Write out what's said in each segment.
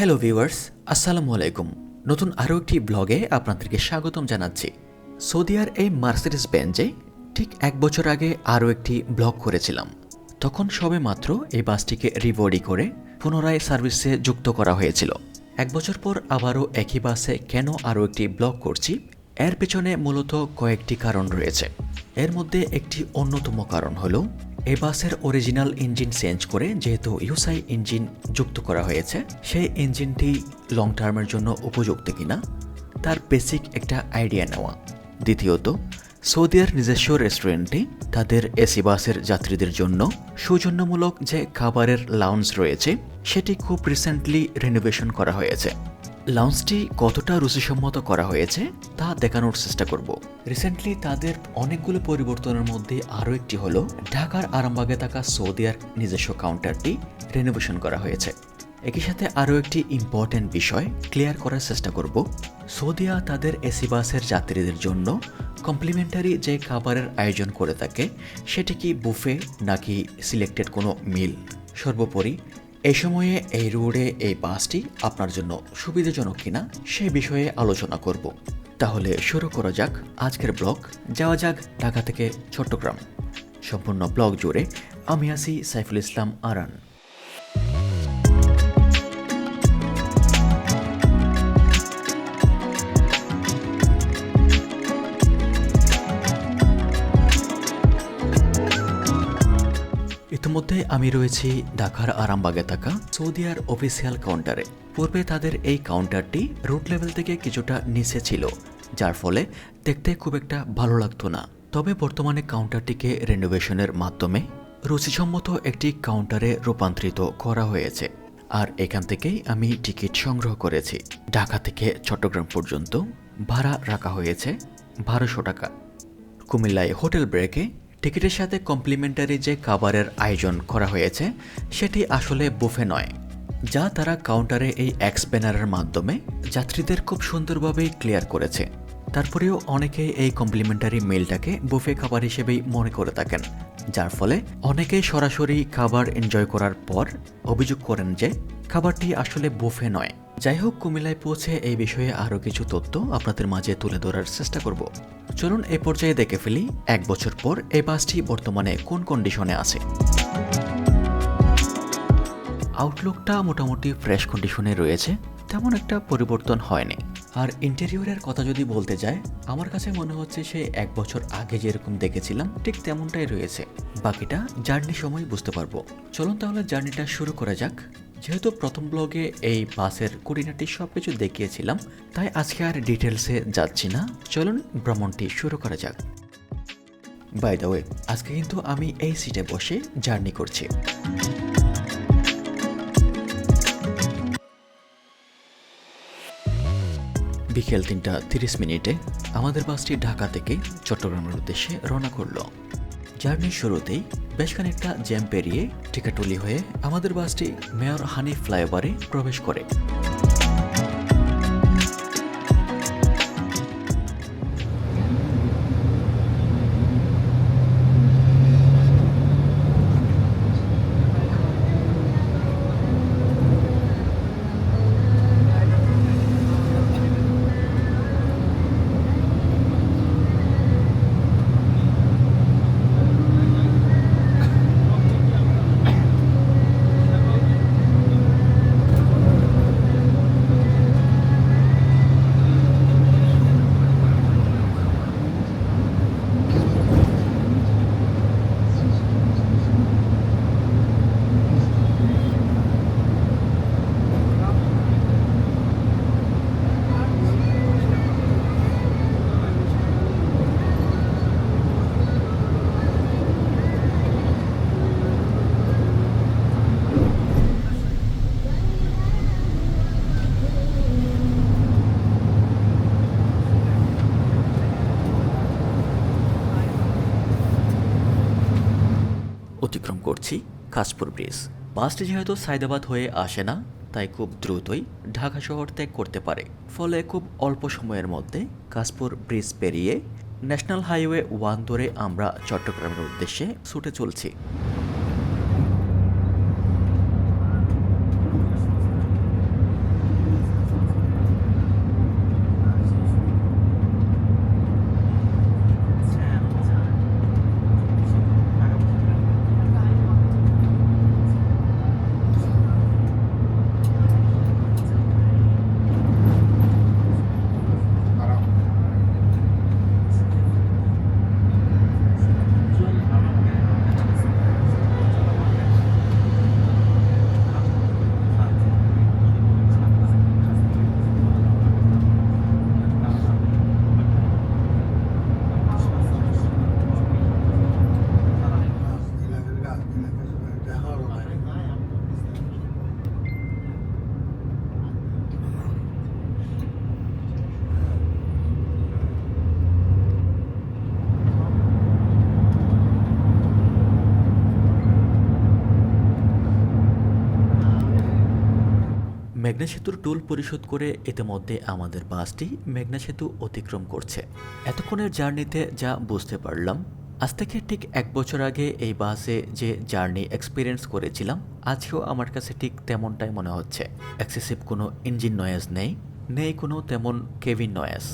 Hello viewers আসসালামু আলাইকুম। নতুন আরও একটি ব্লগে আপনাদেরকে স্বাগতম জানাচ্ছি। সৌদিয়ার এই মার্সিডিস বেঞ্জে ঠিক এক বছর আগে আরও একটি ব্লগ করেছিলাম। তখন সবে মাত্র এই বাসটিকে রিবডি করে পুনরায় সার্ভিসে যুক্ত করা হয়েছিল। এক বছর পর আবারও একই বাসে কেন আরও একটি ব্লগ করছি, এর পেছনে মূলত কয়েকটি কারণ রয়েছে। এর মধ্যে একটি অন্যতম কারণ হলো এই বাসের অরিজিনাল ইঞ্জিন চেঞ্জ করে যেহেতু ইউসাই ইঞ্জিন যুক্ত করা হয়েছে, সেই ইঞ্জিনটি লং টার্মের জন্য উপযুক্ত কিনা, তার বেসিক একটা আইডিয়া নেওয়া। দ্বিতীয়ত সৌদিয়ার নিজস্ব রেস্টুরেন্টে তাদের এসি বাসের যাত্রীদের জন্য সৌজন্যমূলক যে খাবারের লাউঞ্জ রয়েছে, সেটি খুব রিসেন্টলি রেনোভেশন করা হয়েছে। লাউঞ্জটি কতটা রুচিসম্মত করা হয়েছে, তা দেখানোর চেষ্টা করব। রিসেন্টলি তাদের অনেকগুলো পরিবর্তনের মধ্যে আরও একটি হলো, ঢাকার আরামবাগে থাকা সৌদিয়ার নিজস্ব কাউন্টারটি রেনোভেশন করা হয়েছে। একই সাথে আরও একটি ইম্পর্ট্যান্ট বিষয় ক্লিয়ার করার চেষ্টা করব। সৌদিয়া তাদের এসি বাসের যাত্রীদের জন্য কমপ্লিমেন্টারি যে খাবারের আয়োজন করে থাকে, সেটি কি বুফে নাকি সিলেক্টেড কোনো মিল সর্বোপরি এই সময়ে এই রোডে এই বাসটি আপনার জন্য সুবিধাজনক কিনা সে বিষয়ে আলোচনা করব। তাহলে শুরু করা যাক আজকের ব্লগ। যাওয়া যাক ঢাকা থেকে চট্টগ্রাম। সম্পূর্ণ ব্লগ জুড়ে আমি আছি সাইফুল ইসলাম আরান। ইতিমধ্যে আমি রয়েছি ঢাকার আরামবাগে থাকা সৌদিয়ার অফিসিয়াল কাউন্টারে। পূর্বে তাদের এই কাউন্টারটি রুট লেভেল থেকে কিছুটা নিচে ছিল, যার ফলে দেখতে খুব একটা ভালো লাগতো না। তবে বর্তমানে কাউন্টারটিকে রেনোভেশনের মাধ্যমে রুচিসম্মত একটি কাউন্টারে রূপান্তরিত করা হয়েছে। আর এখান থেকেই আমি টিকিট সংগ্রহ করেছি। ঢাকা থেকে চট্টগ্রাম পর্যন্ত ভাড়া রাখা হয়েছে বারোশো টাকা। কুমিল্লায় হোটেল ব্রেকে টিকিটের সাথে কমপ্লিমেন্টারি যে খাবারের আয়োজন করা হয়েছে, সেটি আসলে বুফে নয়, যা তারা কাউন্টারে এই এক্স ব্যানারের মাধ্যমে যাত্রীদের খুব সুন্দরভাবেই ক্লিয়ার করেছে। তারপরেও অনেকে এই কমপ্লিমেন্টারি মিলটাকে বুফে খাবার হিসেবেই মনে করে থাকেন, যার ফলে অনেকেই সরাসরি খাবার এনজয় করার পর অভিযোগ করেন যে, খাবারটি আসলে বুফে নয়। যাই হোক কুমিল্লায় পৌঁছে এই বিষয়ে আরও কিছু তথ্য আপনাদের মাঝে তুলে ধরার চেষ্টা করব। চলুন এ পর্যায়ে দেখে ফেলি, এক বছর পর এই বাসটি বর্তমানে কোন কন্ডিশনে আছে? আউটলুকটা মোটামুটি ফ্রেশ কন্ডিশনে রয়েছে, তেমন একটা পরিবর্তন হয়নি। আর ইন্টেরিয়রের কথা যদি বলতে যায় আমার কাছে মনে হচ্ছে সে এক বছর আগে যেরকম দেখেছিলাম, ঠিক তেমনটাই রয়েছে। বাকিটা জার্নি সময় বুঝতে পারব। চলুন তাহলে জার্নিটা শুরু করা যাক। যেহেতু প্রথম ব্লগে এই বাসের কুড়িনাটি সব কিছু দেখিয়েছিলাম, তাই আজকে আর ডিটেলসে যাচ্ছি না। চলুন ভ্রমণটি শুরু করা যাক। বাই দ্য ওয়ে আজকে কিন্তু আমি এই সিটে বসে জার্নি করছি। বিকেল তিনটা তিরিশ মিনিটে আমাদের বাসটি ঢাকা থেকে চট্টগ্রামের উদ্দেশ্যে রওনা করল। জার্নির শুরুতেই বেশ খানিকটা জ্যাম পেরিয়ে টিকাটুলি হয়ে আমাদের বাসটি মেয়র হানি ফ্লাইওভারে প্রবেশ করে অতিক্রম করছি কাশপুর ব্রিজ। বাসটি যেহেতু সাইদাবাদ হয়ে আসে না, তাই খুব দ্রুতই ঢাকা শহর ত্যাগ করতে পারে। ফলে খুব অল্প সময়ের মধ্যে কাশপুর ব্রিজ পেরিয়ে ন্যাশনাল হাইওয়ে ওয়ান ধরে আমরা চট্টগ্রামের উদ্দেশ্যে ছুটে চলছি। মেঘনা সেতুর টোল পরিশোধ করে ইতিমধ্যে আমাদের বাসটি মেঘনা সেতু অতিক্রম করছে। এতক্ষণের জার্নিতে যা বুঝতে পারলাম, আজ থেকে ঠিক এক বছর আগে এই বাসে যে জার্নি এক্সপিরিয়েন্স করেছিলাম, আজকেও আমার কাছে ঠিক তেমনটাই মনে হচ্ছে। এক্সেসিভ কোনো ইঞ্জিন নয়েজ নেই নেই কোনো তেমন কেভিন নয়েজ।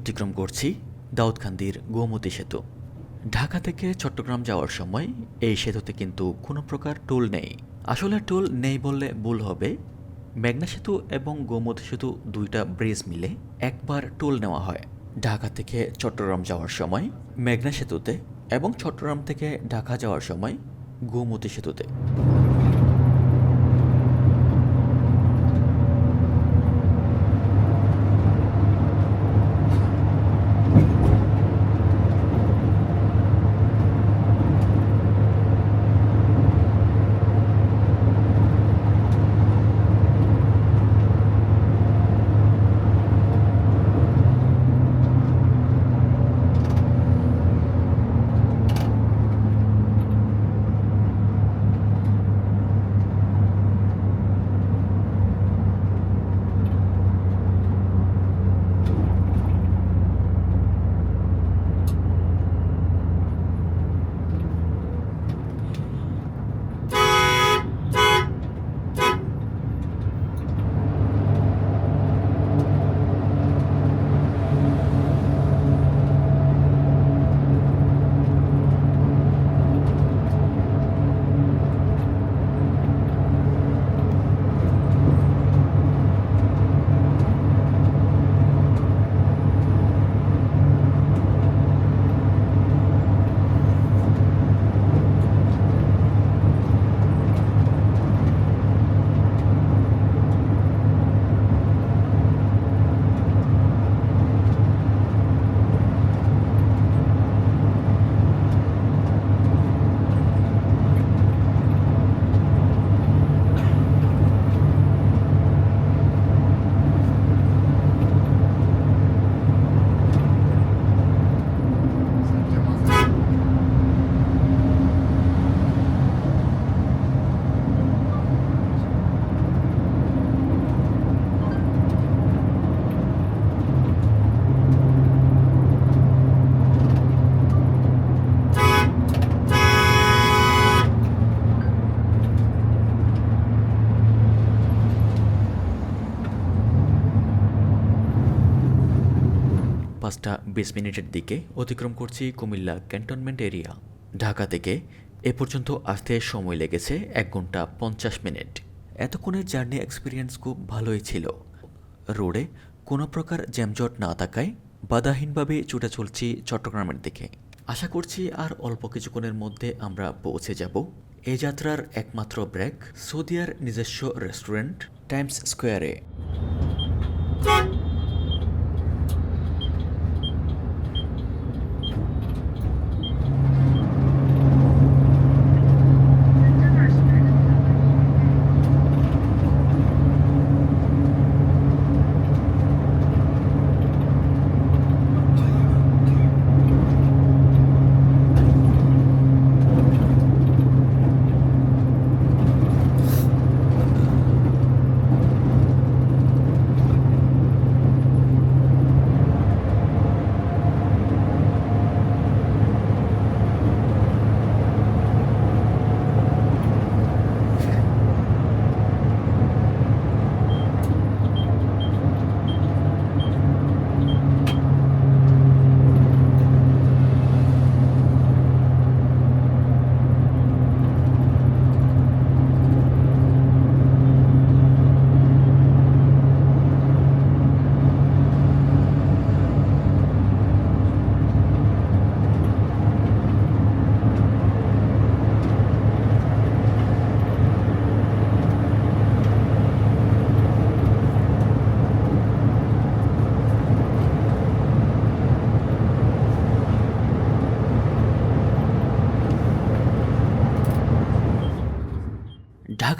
অতিক্রম করছি দাউদকান্দির গোমতী সেতু। ঢাকা থেকে চট্টগ্রাম যাওয়ার সময় এই সেতুতে কিন্তু কোনো প্রকার টোল নেই। আসলে টোল নেই বললে ভুল হবে। মেঘনা সেতু এবং গোমতী সেতু দুইটা ব্রিজ মিলে একবার টোল নেওয়া হয়। ঢাকা থেকে চট্টগ্রাম যাওয়ার সময় মেঘনা সেতুতে এবং চট্টগ্রাম থেকে ঢাকা যাওয়ার সময় গোমতী সেতুতে। পাঁচটা বিশ মিনিটের দিকে অতিক্রম করছি কুমিল্লা ক্যান্টনমেন্ট এরিয়া। ঢাকা থেকে এ পর্যন্ত আসতে সময় লেগেছে এক ঘণ্টা পঞ্চাশ মিনিট। এতক্ষণের জার্নি এক্সপিরিয়েন্স খুব ভালোই ছিল। রোডে কোনো প্রকার জ্যামজট না থাকায় বাধাহীনভাবে ছুটে চলছি চট্টগ্রামের দিকে। আশা করছি আর অল্প কিছুক্ষণের মধ্যে আমরা পৌঁছে যাব। এই যাত্রার একমাত্র ব্রেক সৌদিয়ার নিজস্ব রেস্টুরেন্ট টাইমস স্কোয়ারে।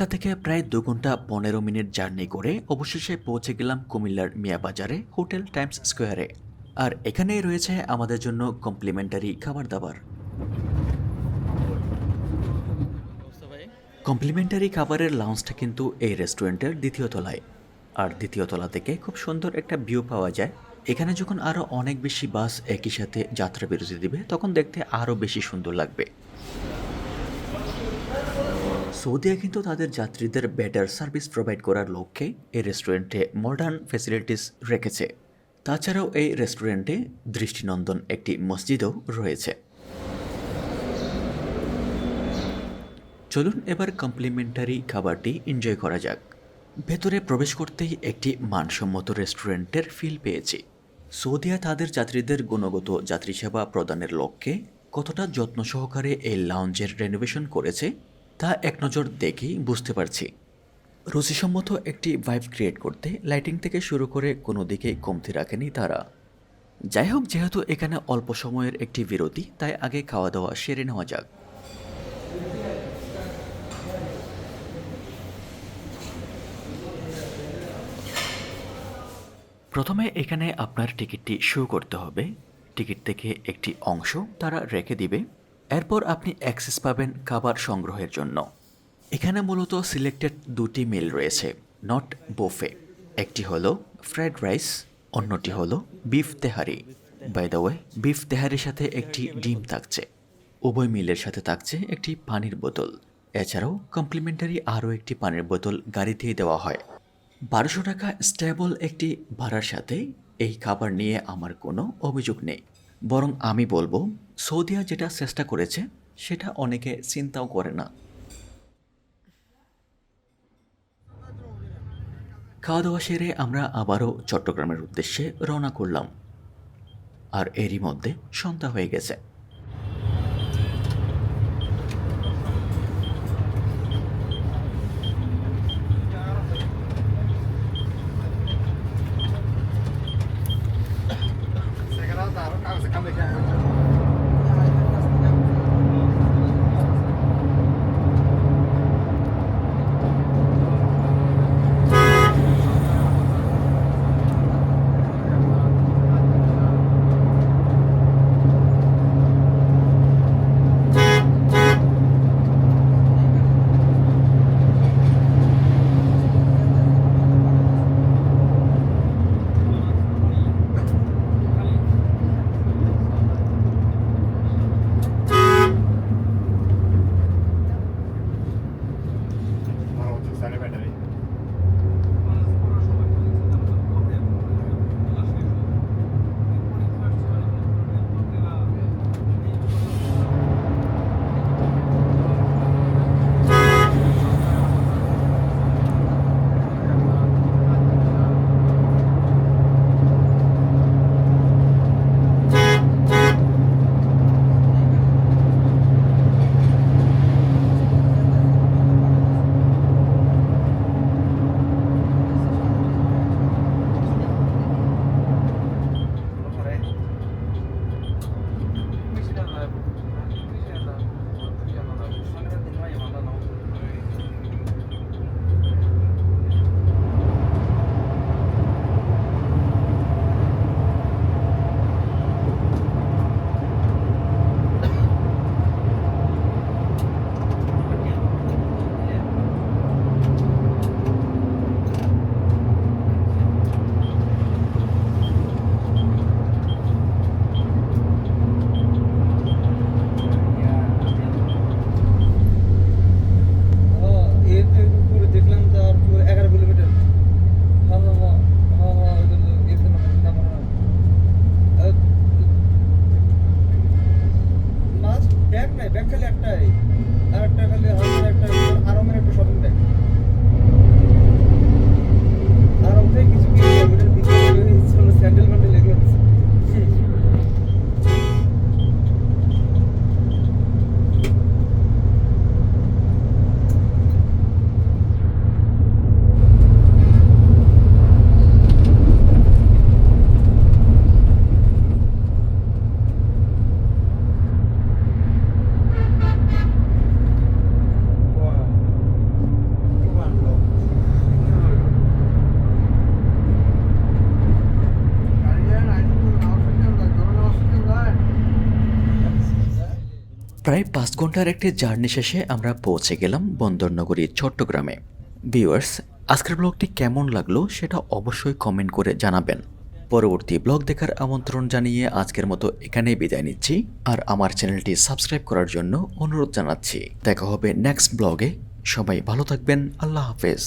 ঢাকা থেকে প্রায় দু ঘণ্টা পনেরো মিনিট জার্নি করে অবশেষে পৌঁছে গেলাম কুমিল্লার মিয়াবাজারে, হোটেল টাইমস স্কোয়ারে। আর এখানেই রয়েছে আমাদের জন্য কমপ্লিমেন্টারি খাবার দাবার কমপ্লিমেন্টারি খাবারের লাউঞ্জটা কিন্তু এই রেস্টুরেন্টের দ্বিতীয় তলায়। আর দ্বিতীয় তলা থেকে খুব সুন্দর একটা ভিউ পাওয়া যায়। এখানে যখন আরও অনেক বেশি বাস একই সাথে যাত্রা বিরতি দিবে, তখন দেখতে আরও বেশি সুন্দর লাগবে। সৌদিয়া কিন্তু তাদের যাত্রীদের বেটার সার্ভিস প্রোভাইড করার লক্ষ্যে এই রেস্টুরেন্টে মডার্ন ফেসিলিটিস রেখেছে। তাছাড়াও এই রেস্টুরেন্টে দৃষ্টিনন্দন একটি মসজিদও রয়েছে। চলুন এবার কমপ্লিমেন্টারি খাবারটি এনজয় করা যাক। ভেতরে প্রবেশ করতেই একটি মানসম্মত রেস্টুরেন্টের ফিল পেয়েছি। সৌদিয়া তাদের যাত্রীদের গুণগত যাত্রী সেবা প্রদানের লক্ষ্যে কতটা যত্ন সহকারে এই লাউঞ্জের রেনোভেশন করেছে তা এক নজর দেখেই বুঝতে পারছি। রুচিসম্মত একটি ভাইব ক্রিয়েট করতে লাইটিং থেকে শুরু করে কোনো দিকেই কমতি রাখেনি তারা। যাই হোক, যেহেতু এখানে অল্প সময়ের একটি বিরতি, তাই আগে খাওয়া দাওয়া সেরে নেওয়া যাক। প্রথমে এখানে আপনার টিকিটটি শো করতে হবে। টিকিট থেকে একটি অংশ তারা রেখে দিবে। এরপর আপনি অ্যাক্সেস পাবেন খাবার সংগ্রহের জন্য। এখানে মূলত সিলেক্টেড দুটি মিল রয়েছে, নট বোফে। একটি হলো ফ্রাইড রাইস, অন্যটি হলো beef tehari. By the way beef তেহারির সাথে একটি ডিম থাকছে। উভয় মিলের সাথে থাকছে একটি পানির বোতল। এছাড়াও কমপ্লিমেন্টারি আরও একটি পানির বোতল গাড়িতেই দেওয়া হয়। বারোশো টাকা স্টেবল একটি ভাড়ার সাথে এই খাবার নিয়ে আমার কোনো অভিযোগ নেই। বরং আমি বলব, সৌদিয়া যেটা চেষ্টা করেছে, সেটা অনেকে চিন্তাও করে না। খাওয়া দাওয়া সেরে আমরা আবারও চট্টগ্রামের উদ্দেশ্যে রওনা করলাম। আর এরই মধ্যে সন্ধ্যা হয়ে গেছে। একটাই ব্যাগ খালি একটাই। আর একটা খালি হাজার একটা আরামের একটা শপিং ব্যাগ আরাম থেকে কিছু কিছু প্রায় পাঁচ ঘণ্টার একটি জার্নি শেষে আমরা পৌঁছে গেলাম বন্দরনগরী, চট্টগ্রামে। ভিউয়ার্স, আজকের ব্লগটি কেমন লাগল সেটা অবশ্যই কমেন্ট করে জানাবেন। পরবর্তী ব্লগ দেখার আমন্ত্রণ জানিয়ে আজকের মতো এখানেই বিদায় নিচ্ছি আর আমার চ্যানেলটি সাবস্ক্রাইব করার জন্য অনুরোধ জানাচ্ছি। দেখা হবে নেক্সট ব্লগে। সবাই ভালো থাকবেন। আল্লাহ হাফেজ।